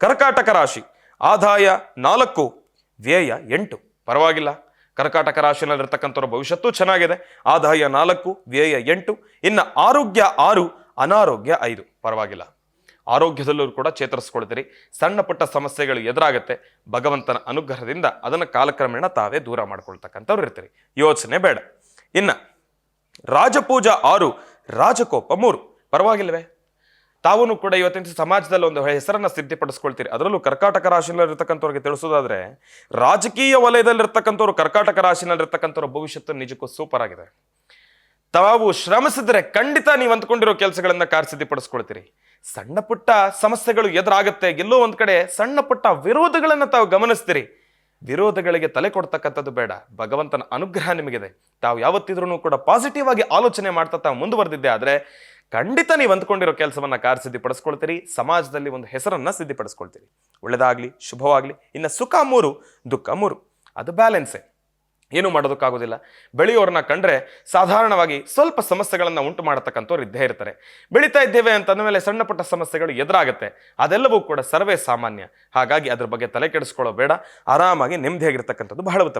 ಕರ್ಕಾಟಕ ರಾಶಿ. ಆದಾಯ ನಾಲ್ಕು, ವ್ಯಯ ಎಂಟು. ಪರವಾಗಿಲ್ಲ. ಕರ್ಕಾಟಕ ರಾಶಿಯಲ್ಲಿರ್ತಕ್ಕಂಥವ್ರ ಭವಿಷ್ಯತ್ತು ಚೆನ್ನಾಗಿದೆ. ಆದಾಯ ನಾಲ್ಕು, ವ್ಯಯ ಎಂಟು. ಇನ್ನು ಆರೋಗ್ಯ ಆರು, ಅನಾರೋಗ್ಯ ಐದು. ಪರವಾಗಿಲ್ಲ. ಆರೋಗ್ಯದಲ್ಲೂ ಕೂಡ ಚೇತರಿಸ್ಕೊಳ್ತೀರಿ ಸಣ್ಣ ಪುಟ್ಟ ಸಮಸ್ಯೆಗಳು ಎದುರಾಗುತ್ತೆ. ಭಗವಂತನ ಅನುಗ್ರಹದಿಂದ ಅದನ್ನು ಕಾಲಕ್ರಮೇಣ ತಾವೇ ದೂರ ಮಾಡ್ಕೊಳ್ತಕ್ಕಂಥವ್ರು ಇರ್ತೀರಿ. ಯೋಚನೆ ಬೇಡ. ಇನ್ನು ರಾಜಪೂಜಾ ಆರು, ರಾಜಕೋಪ ಮೂರು. ಪರವಾಗಿಲ್ವೇ? ತಾವು ಕೂಡ ಇವತ್ತಿನ ಸಮಾಜದಲ್ಲಿ ಒಂದು ಹೆಸರನ್ನ ಸಿದ್ಧಿಪಡಿಸ್ಕೊಳ್ತೀರಿ. ಅದರಲ್ಲೂ ಕರ್ಕಾಟಕ ರಾಶಿಯಲ್ಲಿರ್ತಕ್ಕಂಥವ್ರಿಗೆ ತಿಳಿಸೋದಾದ್ರೆ ರಾಜಕೀಯ ವಲಯದಲ್ಲಿರ್ತಕ್ಕಂಥವ್ರು ಕರ್ಕಾಟಕ ರಾಶಿಯಲ್ಲಿರ್ತಕ್ಕಂಥವ್ರ ಭವಿಷ್ಯತ್ತು ನಿಜಕ್ಕೂ ಸೂಪರ್ ಆಗಿದೆ. ತಾವು ಶ್ರಮಿಸಿದ್ರೆ ಖಂಡಿತ ನೀವು ಅಂದ್ಕೊಂಡಿರೋ ಕೆಲಸಗಳನ್ನ ಕಾರ್ಯಸಿದ್ಧಿಪಡಿಸ್ಕೊಳ್ತೀರಿ ಸಣ್ಣ ಪುಟ್ಟ ಸಮಸ್ಯೆಗಳು ಎದುರಾಗುತ್ತೆ. ಎಲ್ಲೋ ಒಂದ್ ಕಡೆ ಸಣ್ಣ ಪುಟ್ಟ ವಿರೋಧಗಳನ್ನ ತಾವು ಗಮನಿಸ್ತೀರಿ. ವಿರೋಧಗಳಿಗೆ ತಲೆ ಕೊಡ್ತಕ್ಕಂಥದ್ದು ಬೇಡ. ಭಗವಂತನ ಅನುಗ್ರಹ ನಿಮಗಿದೆ. ತಾವು ಯಾವತ್ತಿದ್ರೂ ಕೂಡ ಪಾಸಿಟಿವ್ ಆಗಿ ಆಲೋಚನೆ ಮಾಡ್ತಾ ತಾವು ಮುಂದುವರೆದಿದ್ದೆ ಆದ್ರೆ ಖಂಡಿತ ನೀವು ಅಂದ್ಕೊಂಡಿರೋ ಕೆಲಸವನ್ನ ಕಾರ್ಯಸಿದ್ಧಿಪಡಿಸ್ಕೊಳ್ತೀರಿ ಸಮಾಜದಲ್ಲಿ ಒಂದು ಹೆಸರನ್ನ ಸಿದ್ಧಿಪಡಿಸ್ಕೊಳ್ತೀರಿ. ಒಳ್ಳೆಯದಾಗಲಿ ಶುಭವಾಗಲಿ, ಇನ್ನು ಸುಖ ಮೂರು, ದುಃಖ ಮೂರು. ಅದು ಬ್ಯಾಲೆನ್ಸೇ ಏನು ಮಾಡೋದಕ್ಕಾಗೋದಿಲ್ಲ. ಬೆಳೆಯೋರನ್ನ ಕಂಡ್ರೆ ಸಾಧಾರಣವಾಗಿ ಸ್ವಲ್ಪ ಸಮಸ್ಯೆಗಳನ್ನು ಉಂಟು ಮಾಡತಕ್ಕಂಥವ್ರು ಇದ್ದೇ ಇರ್ತಾರೆ. ಬೆಳೀತಾ ಇದ್ದೇವೆ ಅಂತಂದ ಮೇಲೆ ಸಣ್ಣ ಪುಟ್ಟ ಸಮಸ್ಯೆಗಳು ಎದುರಾಗುತ್ತೆ. ಅದೆಲ್ಲವೂ ಕೂಡ ಸರ್ವೇ ಸಾಮಾನ್ಯ. ಹಾಗಾಗಿ ಅದ್ರ ಬಗ್ಗೆ ತಲೆ ಕೆಡಿಸ್ಕೊಳ್ಳೋ ಬೇಡ. ಆರಾಮಾಗಿ ನೆಮ್ಮದಿಯಾಗಿರ್ತಕ್ಕಂಥದ್ದು ಬಹಳ ಉತ್ತಮ.